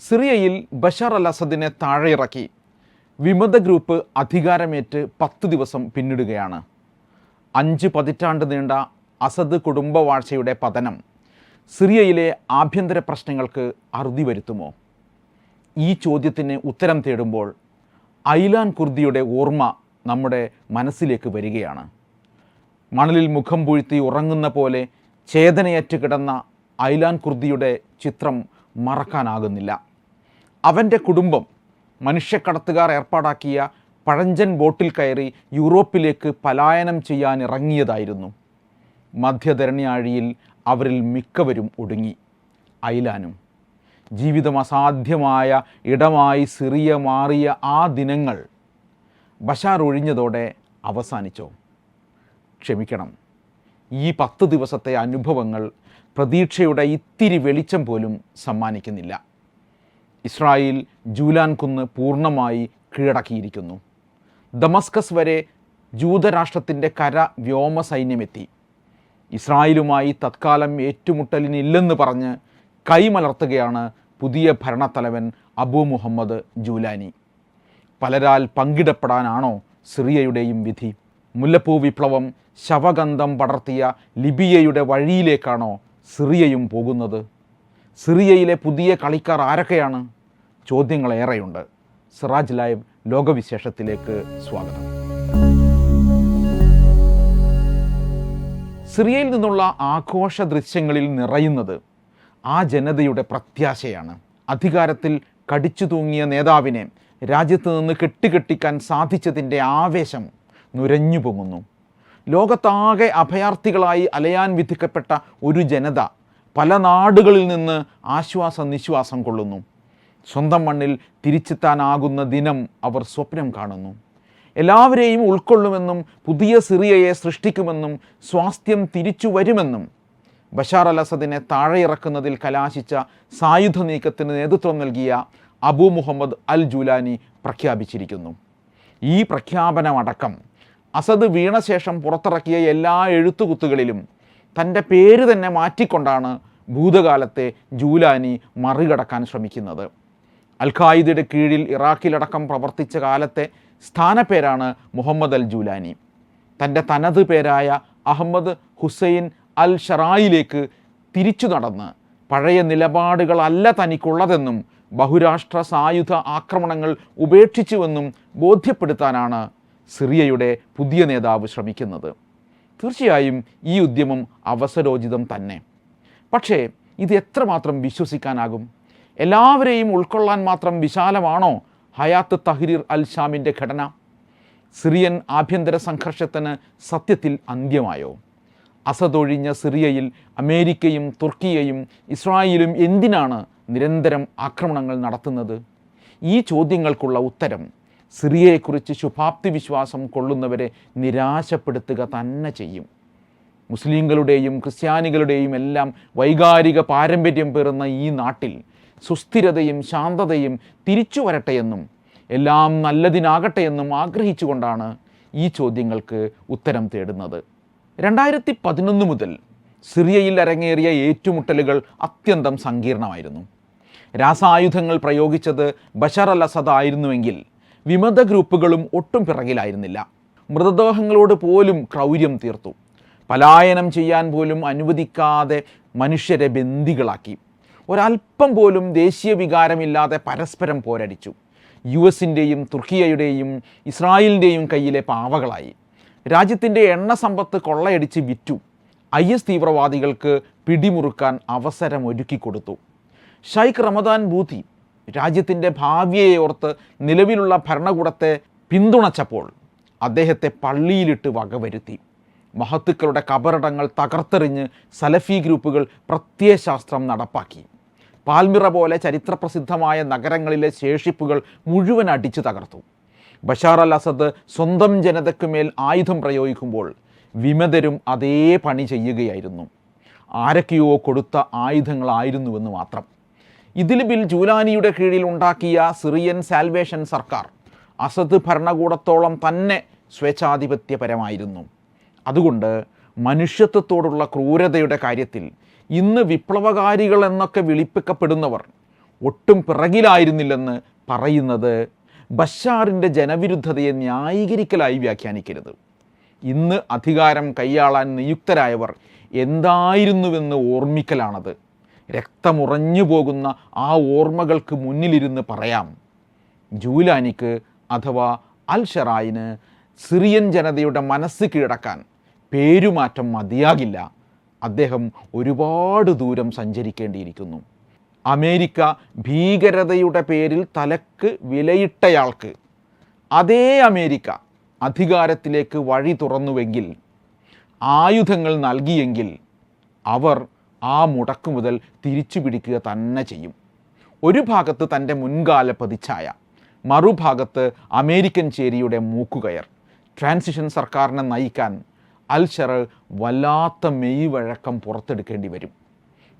സിറിയയിൽ Bashar al അസദിനെ താഴെയിറക്കി. വിമത group അധികാരമേറ്റ് പത്ത് ദിവസം പിന്നിടുകയാണ്. അഞ്ച് പതിറ്റാണ്ട് നീണ്ട അസദ് കുടുംബവാഴ്ചയുടെ പതനം സിറിയയിലെ ആഭ്യന്തര പ്രശ്നങ്ങൾക്ക് അറുതി വരുത്തുമോ? ഈ ചോദ്യത്തിന് ഉത്തരം തേടുമ്പോൾ ഐലാൻ കുർദിയുടെ ഓർമ്മ നമ്മുടെ മനസ്സിലേക്ക് വരികയാണ്. മണലിൽ മുഖം പൂഴ്ത്തി ഉറങ്ങുന്ന പോലെ ചേതനയറ്റ് കിടന്ന ഐലാൻ കുർദിയുടെ ചിത്രം മറക്കാനാകുന്നില്ല. അവന്റെ കുടുംബം മനുഷ്യക്കടത്തുകാർ ഏർപ്പാടാക്കിയ പഴഞ്ചൻ ബോട്ടിൽ കയറി യൂറോപ്പിലേക്ക് പലായനം ചെയ്യാൻ ഇറങ്ങിയതായിരുന്നു. മധ്യധരണിയാഴിയിൽ അവരിൽ മിക്കവരും ഒടുങ്ങി. ഐലാനും ജീവിതം അസാധ്യമായ ഇടമായി സിറിയ മാറിയ ആ ദിനങ്ങൾ ബഷാർ ഒഴിഞ്ഞതോടെ അവസാനിച്ചോ? ക്ഷമിക്കണം. ഈ പത്ത് ദിവസത്തെ അനുഭവങ്ങൾ പ്രതീക്ഷയുടെ ഇത്തിരി വെളിച്ചം പോലും സമ്മാനിക്കുന്നില്ല. ഇസ്രായേൽ ജൂലാൻ കുന്ന് പൂർണമായി കീഴടക്കിയിരിക്കുന്നു. ദമസ്കസ് വരെ ജൂതരാഷ്ട്രത്തിന്റെ കര വ്യോമ സൈന്യമെത്തി. ഇസ്രായേലുമായി തത്കാലം ഏറ്റുമുട്ടലിനില്ലെന്ന് പറഞ്ഞ് കൈമലർത്തുകയാണ് പുതിയ ഭരണത്തലവൻ അബു മുഹമ്മദ് ജൂലാനി. പലരാൽ പങ്കിടപ്പെടാനാണോ സിറിയയുടെയും വിധി? മുല്ലപ്പൂ വിപ്ലവം ശവഗന്ധം പടർത്തിയ ലിബിയയുടെ വഴിയിലേക്കാണോ സിറിയയും പോകുന്നത്? സിറിയയിലെ പുതിയ കളിക്കാർ ആരൊക്കെയാണ്? ചോദ്യങ്ങളേറെയുണ്ട്. സിറാജ് ലൈവ് ലോകവിശേഷത്തിലേക്ക് സ്വാഗതം. സിറിയയിൽ നിന്നുള്ള ആഘോഷ ദൃശ്യങ്ങളിൽ നിറയുന്നത് ആ ജനതയുടെ പ്രത്യാശയാണ്. അധികാരത്തിൽ കടിച്ചു തൂങ്ങിയ നേതാവിനെ രാജ്യത്ത് നിന്ന് കെട്ടിക്കെട്ടിക്കാൻ സാധിച്ചതിന്റെ ആവേശം നുരഞ്ഞു പൊങ്ങുന്നു ലോകത്താകെ അഭയാർത്ഥികളായി അലയാൻ വിധിക്കപ്പെട്ട ഒരു ജനത പല നാടുകളിൽ നിന്ന് ആശ്വാസ നിശ്വാസം കൊള്ളുന്നു. സ്വന്തം മണ്ണിൽ തിരിച്ചെത്താനാകുന്ന ദിനം അവർ സ്വപ്നം കാണുന്നു. എല്ലാവരെയും ഉൾക്കൊള്ളുമെന്നും പുതിയ സിറിയയെ സൃഷ്ടിക്കുമെന്നും സ്വാസ്ഥ്യം തിരിച്ചു വരുമെന്നും. ബഷാർ അൽ അസദിനെ താഴെയിറക്കുന്നതിൽ കലാശിച്ച സായുധ നീക്കത്തിന് നേതൃത്വം നൽകിയ അബു മുഹമ്മദ് അൽ ജുലാനി പ്രഖ്യാപിച്ചിരിക്കുന്നു. ഈ പ്രഖ്യാപനമടക്കം അസദ് വീണ ശേഷം പുറത്തിറക്കിയ എല്ലാ എഴുത്തുകുത്തുകളിലും തന്റെ പേര് തന്നെ മാറ്റിക്കൊണ്ടാണ് ഭൂതകാലത്തെ ജൂലാനി മറികടക്കാൻ ശ്രമിക്കുന്നത്. അൽ ഖായിദയുടെ കീഴിൽ ഇറാഖിലടക്കം പ്രവർത്തിച്ച കാലത്തെ സ്ഥാനപ്പേരാണ് മുഹമ്മദ് അൽ ജൂലാനി. തന്റെ തനത് പേരായ അഹമ്മദ് ഹുസൈൻ അൽ ഷറായിലേക്ക് തിരിച്ചു നടന്ന് പഴയ നിലപാടുകളല്ല തനിക്കുള്ളതെന്നും ബഹുരാഷ്ട്ര സായുധ ആക്രമണങ്ങൾ ഉപേക്ഷിച്ചുവെന്നും ബോധ്യപ്പെടുത്താനാണ് സിറിയയുടെ പുതിയ നേതാവ് ശ്രമിക്കുന്നത്. തീർച്ചയായും ഈ ഉദ്യമം അവസരോചിതം തന്നെ. പക്ഷേ ഇത് എത്രമാത്രം വിശ്വസിക്കാനാകും? എല്ലാവരെയും ഉൾക്കൊള്ളാൻ മാത്രം വിശാലമാണോ ഹയാത്ത് തഹ്രീർ അൽ ഷാമിന്റെ ഘടന? സിറിയൻ ആഭ്യന്തര സംഘർഷത്തിന് സത്യത്തിൽ അന്ത്യമായോ? അസതൊഴിഞ്ഞ സിറിയയിൽ അമേരിക്കയും തുർക്കിയയും ഇസ്രായേലും എന്തിനാണ് നിരന്തരം ആക്രമണങ്ങൾ നടത്തുന്നത്? ഈ ചോദ്യങ്ങൾക്കുള്ള ഉത്തരം സിറിയയെക്കുറിച്ച് ശുഭാപ്തി വിശ്വാസം കൊള്ളുന്നവരെ നിരാശപ്പെടുത്തുക തന്നെ ചെയ്യും. മുസ്ലിങ്ങളുടെയും ക്രിസ്ത്യാനികളുടെയും എല്ലാം വൈകാരിക പാരമ്പര്യം പേറുന്ന ഈ നാട്ടിൽ സുസ്ഥിരതയും ശാന്തതയും തിരിച്ചു വരട്ടെയെന്നും എല്ലാം നല്ലതിനാകട്ടെ എന്നും ആഗ്രഹിച്ചുകൊണ്ടാണ് ഈ ചോദ്യങ്ങൾക്ക് ഉത്തരം തേടുന്നത്. രണ്ടായിരത്തി പതിനൊന്ന് മുതൽ സിറിയയിൽ അരങ്ങേറിയ ഏറ്റുമുട്ടലുകൾ അത്യന്തം സങ്കീർണമായിരുന്നു. രാസായുധങ്ങൾ പ്രയോഗിച്ചത് ബഷർ അൽ അസദ് ആയിരുന്നുവെങ്കിൽ വിമത ഗ്രൂപ്പുകളും ഒട്ടും പിറകിലായിരുന്നില്ല. മൃതദേഹങ്ങളോട് പോലും ക്രൗര്യം തീർത്തു. പലായനം ചെയ്യാൻ പോലും അനുവദിക്കാതെ മനുഷ്യരെ ബന്ദികളാക്കി. ഒരല്പം പോലും ദേശീയ വികാരമില്ലാതെ പരസ്പരം പോരടിച്ചു. യു എസിന്റെയും തുർക്കിയയുടെയും ഇസ്രായേലിന്റെയും കയ്യിലെ പാവകളായി. രാജ്യത്തിന്റെ എണ്ണ സമ്പത്ത് കൊള്ളയടിച്ച് വിറ്റു. ഐ എസ് തീവ്രവാദികൾക്ക് പിടിമുറുക്കാൻ അവസരം ഒരുക്കി കൊടുത്തു. ഷൈഖ് റമദാൻ ബൂത്തി രാജ്യത്തിന്റെ ഭാവിയെ ഓർത്ത് നിലവിലുള്ള ഭരണകൂടത്തെ പിന്തുണച്ചപ്പോൾ അദ്ദേഹത്തെ പള്ളിയിലിട്ട് വകവരുത്തി. മഹത്തുക്കളുടെ കബറടങ്ങൾ തകർത്തെറിഞ്ഞ് സലഫി ഗ്രൂപ്പുകൾ പ്രത്യയശാസ്ത്രം നടപ്പാക്കി. പാൽമിറ പോലെ ചരിത്രപ്രസിദ്ധമായ നഗരങ്ങളിലെ ശേഷിപ്പുകൾ മുഴുവൻ അടിച്ചു തകർത്തു. ബഷാർ അൽ അസദ് സ്വന്തം ജനതയ്ക്കുമേൽ ആയുധം പ്രയോഗിക്കുമ്പോൾ വിമതരും അതേ പണി ചെയ്യുകയായിരുന്നു. ആരൊക്കെയോ കൊടുത്ത ആയുധങ്ങളായിരുന്നുവെന്ന് മാത്രം. ഇദിലിബിൽ ജൂലാനിയുടെ കീഴിൽ ഉണ്ടാക്കിയ സിറിയൻ സാൽവേഷൻ സർക്കാർ അസദ് ഭരണകൂടത്തോളം തന്നെ സ്വേച്ഛാധിപത്യപരമായിരുന്നു. അതുകൊണ്ട് മനുഷ്യത്വത്തോടുള്ള ക്രൂരതയുടെ കാര്യത്തിൽ ഇന്ന് വിപ്ലവകാരികൾ എന്നൊക്കെ വിളിപ്പിക്കപ്പെടുന്നവർ ഒട്ടും പിറകിലായിരുന്നില്ലെന്ന് പറയുന്നത് ബഷാറിന്റെ ജനവിരുദ്ധതയെ ന്യായീകരിക്കലായി വ്യാഖ്യാനിക്കരുത്. ഇന്ന് അധികാരം കൈയാളാൻ നിയുക്തരായവർ എന്തായിരുന്നുവെന്ന് ഓർമ്മിക്കലാണത്. രക്തമുറഞ്ഞു പോകുന്ന ആ ഓർമ്മകൾക്ക് മുന്നിലിരുന്ന് പറയാം. ജൂലാനിക്ക് അഥവാ അൽ ഷെറായിന് സിറിയൻ ജനതയുടെ മനസ്സ് കീഴടക്കാൻ പേരുമാറ്റം മതിയാകില്ല. അദ്ദേഹം ഒരുപാട് ദൂരം സഞ്ചരിക്കേണ്ടിയിരിക്കുന്നു. അമേരിക്ക ഭീകരതയുടെ പേരിൽ തലക്ക് വിലയിട്ടയാൾക്ക്. അതേ അമേരിക്ക അധികാരത്തിലേക്ക് വഴി തുറന്നുവെങ്കിൽ ആയുധങ്ങൾ നൽകിയെങ്കിൽ അവർ ആ മുടക്കു മുതൽ തിരിച്ചു പിടിക്കുക തന്നെ ചെയ്യും. ഒരു ഭാഗത്ത് തന്റെ മുൻകാല പ്രതിച്ഛായ മറുഭാഗത്ത് അമേരിക്കൻ ചേരിയുടെ മൂക്കുകയർ. ട്രാൻസിഷൻ സർക്കാരിനെ നയിക്കാൻ അൽഷർ വല്ലാത്ത മെയ് വഴക്കം പുറത്തെടുക്കേണ്ടി വരും.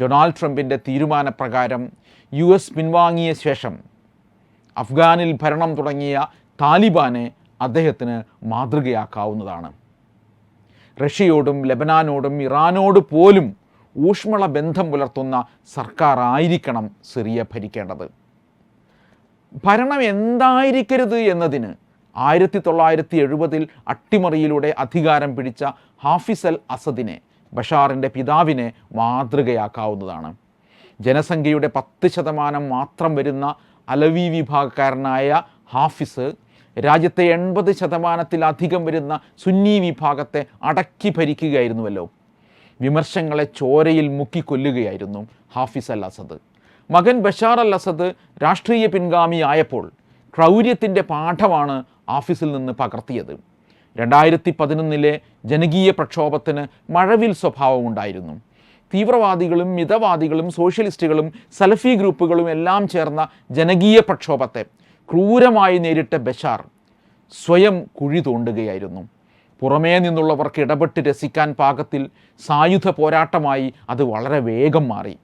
ഡൊണാൾഡ് ട്രംപിന്റെ തീരുമാനപ്രകാരം യു എസ് പിൻവാങ്ങിയ ശേഷം അഫ്ഗാനിൽ ഭരണം തുടങ്ങിയ താലിബാനെ അദ്ദേഹത്തിന് മാതൃകയാക്കാവുന്നതാണ്. റഷ്യയോടും ലബനാനോടും ഇറാനോട് പോലും ഊഷ്മള ബന്ധം പുലർത്തുന്ന സർക്കാർ ആയിരിക്കണം സിറിയ ഭരിക്കേണ്ടത്. ഭരണം എന്തായിരിക്കരുത് എന്നതിന് ആയിരത്തി തൊള്ളായിരത്തി എഴുപതിൽ അട്ടിമറിയിലൂടെ അധികാരം പിടിച്ച ഹാഫിസ് അൽ അസദിനെ ബഷാറിന്റെ പിതാവിനെ മാതൃകയാക്കാവുന്നതാണ്. ജനസംഖ്യയുടെ പത്ത് ശതമാനം മാത്രം വരുന്ന അലവി വിഭാഗക്കാരനായ ഹാഫിസ് രാജ്യത്തെ എൺപത് ശതമാനത്തിലധികം വരുന്ന സുന്നി വിഭാഗത്തെ അടക്കി ഭരിക്കുകയായിരുന്നുവല്ലോ. വിമർശങ്ങളെ ചോരയിൽ മുക്കിക്കൊല്ലുകയായിരുന്നു ഹാഫിസ് അൽ അസദ് മകൻ ബഷാർ അൽ അസദ് രാഷ്ട്രീയ പിൻഗാമിയായപ്പോൾ ക്രൗര്യത്തിന്റെ പാഠമാണ് ആഫീസിൽ നിന്ന് പകർത്തിയത്. രണ്ടായിരത്തി പതിനൊന്നിലെ ജനകീയ പ്രക്ഷോഭത്തിന് മഴവിൽ സ്വഭാവമുണ്ടായിരുന്നു തീവ്രവാദികളും മിതവാദികളും സോഷ്യലിസ്റ്റുകളും സലഫി ഗ്രൂപ്പുകളും എല്ലാം ചേർന്ന ജനകീയ പ്രക്ഷോഭത്തെ ക്രൂരമായി നേരിട്ട ബഷാർ സ്വയം കുഴി തോണ്ടുകയായിരുന്നു. പുറമേ നിന്നുള്ളവർക്ക് ഇടപെട്ട് രസിക്കാൻ പാകത്തിൽ സായുധ പോരാട്ടമായി അത് വളരെ വേഗം മാറി.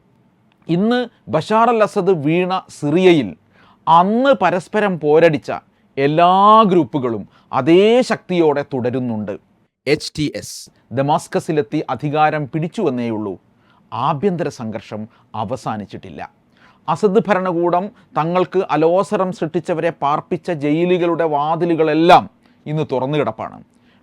ഇന്ന് ബഷാർ അൽ അസദ് വീണ സിറിയയിൽ അന്ന് പരസ്പരം പോരടിച്ച എല്ലാ ഗ്രൂപ്പുകളും അതേ ശക്തിയോടെ തുടരുന്നുണ്ട്. എച്ച് ടി എസ് ദമാസ്കസിലെത്തി അധികാരം പിടിച്ചുവെന്നേയുള്ളൂ ആഭ്യന്തര സംഘർഷം അവസാനിച്ചിട്ടില്ല. അസദ് ഭരണകൂടം തങ്ങൾക്ക് അലോസരം സൃഷ്ടിച്ചവരെ പാർപ്പിച്ച ജയിലുകളുടെ വാതിലുകളെല്ലാം ഇന്ന് തുറന്നു കിടപ്പാണ്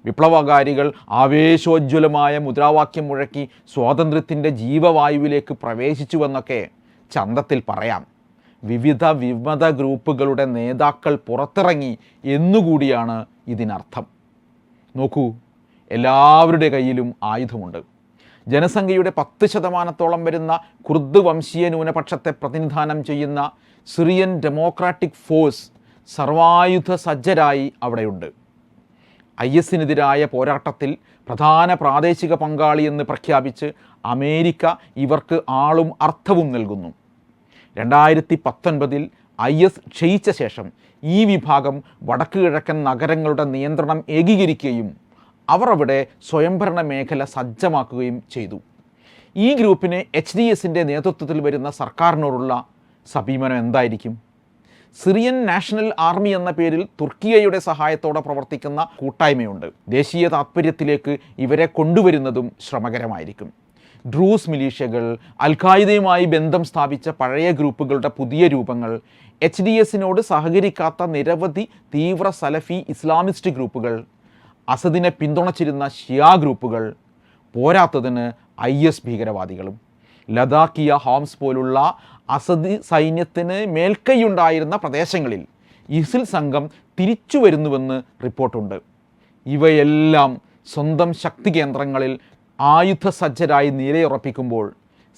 വിപ്ലവകാരികൾ ആവേശോജ്വലമായ മുദ്രാവാക്യം മുഴക്കി സ്വാതന്ത്ര്യത്തിന്റെ ജീവവായുവിലേക്ക് പ്രവേശിച്ചുവെന്നൊക്കെ ചന്തത്തിൽ പറയാം. വിവിധ വിമത ഗ്രൂപ്പുകളുടെ നേതാക്കൾ പുറത്തിറങ്ങി എന്നുകൂടിയാണ് ഇതിനർത്ഥം. നോക്കൂ എല്ലാവരുടെ കയ്യിലും ആയുധമുണ്ട്. ജനസംഖ്യയുടെ പത്ത് ശതമാനത്തോളം വരുന്ന കുർദ് വംശീയ ന്യൂനപക്ഷത്തെ പ്രതിനിധാനം ചെയ്യുന്ന സിറിയൻ ഡെമോക്രാറ്റിക് ഫോഴ്സ് സർവായുധ സജ്ജരായി അവിടെയുണ്ട്. ഐ എസിനെതിരായ പോരാട്ടത്തിൽ പ്രധാന പ്രാദേശിക പങ്കാളിയെന്ന് പ്രഖ്യാപിച്ച് അമേരിക്ക ഇവർക്ക് ആളും അർത്ഥവും നൽകുന്നു. രണ്ടായിരത്തി പത്തൊൻപതിൽ ഐ എസ് ക്ഷയിച്ച ശേഷം ഈ വിഭാഗം വടക്ക് കിഴക്കൻ നഗരങ്ങളുടെ നിയന്ത്രണം ഏകീകരിക്കുകയും അവർ അവിടെ സ്വയംഭരണ മേഖല സജ്ജമാക്കുകയും ചെയ്തു. ഈ ഗ്രൂപ്പിന് എച്ച് ഡി എസിന്റെ നേതൃത്വത്തിൽ വരുന്ന സർക്കാരിനോടുള്ള സമീപനം എന്തായിരിക്കും? സിറിയൻ നാഷണൽ ആർമി എന്ന പേരിൽ തുർക്കിയയുടെ സഹായത്തോടെ പ്രവർത്തിക്കുന്ന കൂട്ടായ്മയുണ്ട്. ദേശീയ താത്പര്യത്തിലേക്ക് ഇവരെ കൊണ്ടുവരുന്നതും ശ്രമകരമായിരിക്കും. ഡ്രൂസ് മിലീഷ്യകൾ അൽഖായിദയുമായി ബന്ധം സ്ഥാപിച്ച പഴയ ഗ്രൂപ്പുകളുടെ പുതിയ രൂപങ്ങൾ എച്ച് ഡി എസിനോട് സഹകരിക്കാത്ത നിരവധി തീവ്ര സലഫി ഇസ്ലാമിസ്റ്റ് ഗ്രൂപ്പുകൾ അസദിനെ പിന്തുണച്ചിരുന്ന ഷിയ ഗ്രൂപ്പുകൾ പോരാത്തതിന് ഐ എസ് ഭീകരവാദികളും. ലഡാക്കിയ ഹോംസ് പോലുള്ള അസദി സൈന്യത്തിന് മേൽക്കൈയുണ്ടായിരുന്ന പ്രദേശങ്ങളിൽ ഇസിൽ സംഘം തിരിച്ചു വരുന്നുവെന്ന് റിപ്പോർട്ടുണ്ട്. ഇവയെല്ലാം സ്വന്തം ശക്തി കേന്ദ്രങ്ങളിൽ ആയുധസജ്ജരായി നിലയുറപ്പിക്കുമ്പോൾ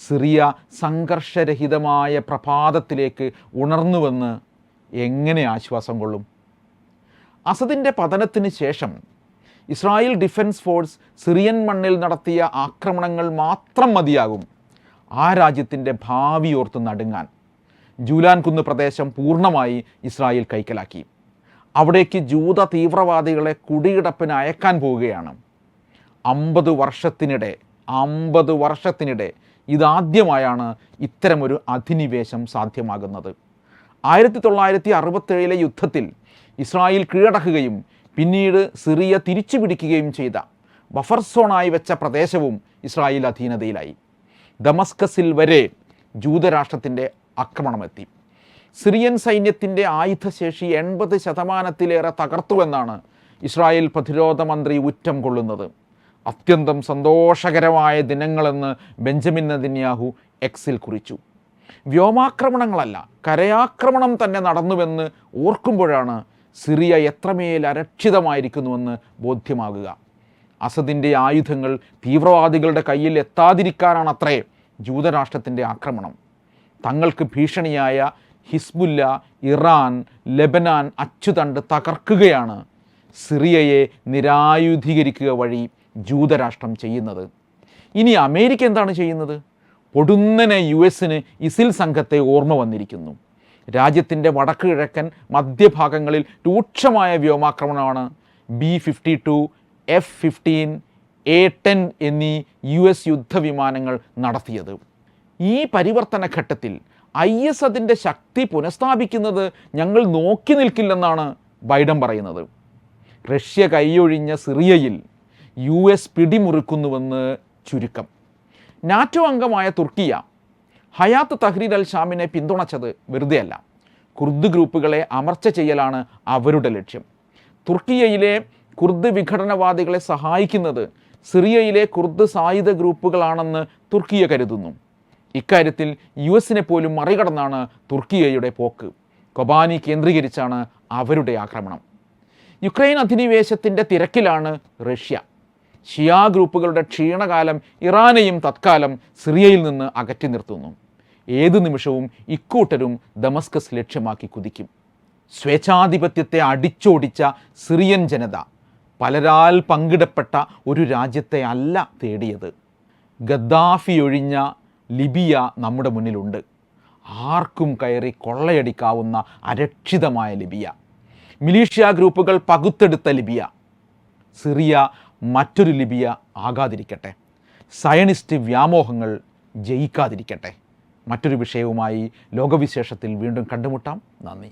സിറിയ സംഘർഷരഹിതമായ പ്രഭാതത്തിലേക്ക് ഉണർന്നുവെന്ന് എങ്ങനെ ആശ്വാസം കൊള്ളും? അസദിന്റെ പതനത്തിന് ശേഷം ഇസ്രായേൽ ഡിഫൻസ് ഫോഴ്സ് സിറിയൻ മണ്ണിൽ നടത്തിയ ആക്രമണങ്ങൾ മാത്രം മതിയാകും. ആ രാജ്യത്തിന്റെ ഭാവി ഓർത്ത് നടുങ്ങാൻ ജൂലാൻ കുന്ന് പ്രദേശം പൂർണമായി ഇസ്രായേൽ കൈക്കലാക്കി. അവിടേക്ക് ജൂത തീവ്രവാദികളെ കുടികിടപ്പിന് അയക്കാൻ പോവുകയാണ്. അമ്പത് വർഷത്തിനിടെ അമ്പത് വർഷത്തിനിടെ ഇതാദ്യമായാണ് ഇത്തരമൊരു അധിനിവേശം സാധ്യമാകുന്നത്. ആയിരത്തി തൊള്ളായിരത്തി അറുപത്തേഴിലെ യുദ്ധത്തിൽ ഇസ്രായേൽ കീഴടക്കുകയും പിന്നീട് സിറിയ തിരിച്ചു പിടിക്കുകയും ചെയ്ത ബഫർ സോണായി വെച്ച പ്രദേശവും ഇസ്രായേൽ അധീനതയിലായി. ദമസ്കസിൽ വരെ ജൂതരാഷ്ട്രത്തിന്റെ ആക്രമണമെത്തി. സിറിയൻ സൈന്യത്തിന്റെ ആയുധശേഷി എൺപത് ശതമാനത്തിലേറെ തകർത്തുവെന്നാണ് ഇസ്രായേൽ പ്രതിരോധ മന്ത്രി ഉറ്റം കൊള്ളുന്നത്. അത്യന്തം സന്തോഷകരമായ ദിനങ്ങളെന്ന് ബെഞ്ചമിൻ നദിന്യാഹു എക്സിൽ കുറിച്ചു. വ്യോമാക്രമണങ്ങളല്ല കരയാക്രമണം തന്നെ നടന്നുവെന്ന് ഓർക്കുമ്പോഴാണ് സിറിയ എത്രമേൽ അരക്ഷിതമായിരിക്കുന്നുവെന്ന് ബോധ്യമാകുക. അസദിന്റെ ആയുധങ്ങൾ തീവ്രവാദികളുടെ കയ്യിൽ എത്താതിരിക്കാനാണ് അത്രേ ജൂതരാഷ്ട്രത്തിന്റെ ആക്രമണം. തങ്ങൾക്ക് ഭീഷണിയായ ഹിസ്ബുല്ല ഇറാൻ ലെബനാൻ അച്ചുതണ്ട് തകർക്കുകയാണ് സിറിയയെ നിരായുധീകരിക്കുക വഴി ജൂതരാഷ്ട്രം ചെയ്യുന്നത്. ഇനി അമേരിക്ക എന്താണ് ചെയ്യുന്നത്? പൊടുന്നനെ യു എസിന് ഇസിൽ സംഘത്തെ ഓർമ്മ വന്നിരിക്കുന്നു. രാജ്യത്തിന്റെ വടക്ക് കിഴക്കൻ മധ്യഭാഗങ്ങളിൽ രൂക്ഷമായ വ്യോമാക്രമണമാണ് B fifty two F fifteen A ten എന്നീ യു എസ് യുദ്ധവിമാനങ്ങൾ നടത്തിയത്. ഈ പരിവർത്തന ഘട്ടത്തിൽ ഐ എസ് അതിന്റെ ശക്തി പുനഃസ്ഥാപിക്കുന്നത് ഞങ്ങൾ നോക്കി നിൽക്കില്ലെന്നാണ് ബൈഡൻ പറയുന്നത്. റഷ്യ കൈയൊഴിഞ്ഞ സിറിയയിൽ യു എസ് പിടിമുറുക്കുന്നുവെന്ന് ചുരുക്കം. നാറ്റോ അംഗമായ തുർക്കിയ ഹയാത്ത് തഹ്രീർ അൽ ഷാമിനെ പിന്തുണച്ചത് വെറുതെയല്ല. കുർദ് ഗ്രൂപ്പുകളെ അമർച്ച ചെയ്യലാണ് അവരുടെ ലക്ഷ്യം. തുർക്കിയയിലെ കുർദ് വിഘടനവാദികളെ സഹായിക്കുന്നത് സിറിയയിലെ കുർദ് സായുധ ഗ്രൂപ്പുകളാണെന്ന് തുർക്കിയ കരുതുന്നു. ഇക്കാര്യത്തിൽ യു എസിനെ പോലും മറികടന്നാണ് തുർക്കിയയുടെ പോക്ക്. കൊബാനി കേന്ദ്രീകരിച്ചാണ് അവരുടെ ആക്രമണം. യുക്രൈൻ അധിനിവേശത്തിന്റെ തിരക്കിലാണ് റഷ്യ. ഷിയാ ഗ്രൂപ്പുകളുടെ ക്ഷീണകാലം ഇറാനെയും തത്കാലം സിറിയയിൽ നിന്ന് അകറ്റി നിർത്തുന്നു. ഏത് നിമിഷവും ഇക്കൂട്ടരും ദമസ്കസ് ലക്ഷ്യമാക്കി കുതിക്കും. സ്വേച്ഛാധിപത്യത്തെ അടിച്ചോടിച്ച സിറിയൻ ജനത പലരാൽ പങ്കിടപ്പെട്ട ഒരു രാജ്യത്തെ അല്ല തേടിയത്. ഗദ്ദാഫി ഒഴിഞ്ഞ ലിബിയ നമ്മുടെ മുന്നിലുണ്ട്. ആർക്കും കയറി കൊള്ളയടിക്കാവുന്ന അരക്ഷിതമായ ലിബിയ. മിലീഷ്യ ഗ്രൂപ്പുകൾ പകുത്തെടുത്ത ലിബിയ. സിറിയ മറ്റൊരു ലിബിയ ആകാതിരിക്കട്ടെ. സയനിസ്റ്റ് വ്യാമോഹങ്ങൾ ജയിക്കാതിരിക്കട്ടെ. മറ്റൊരു വിഷയവുമായി ലോകവിശേഷത്തിൽ വീണ്ടും കണ്ടുമുട്ടാം. നന്ദി.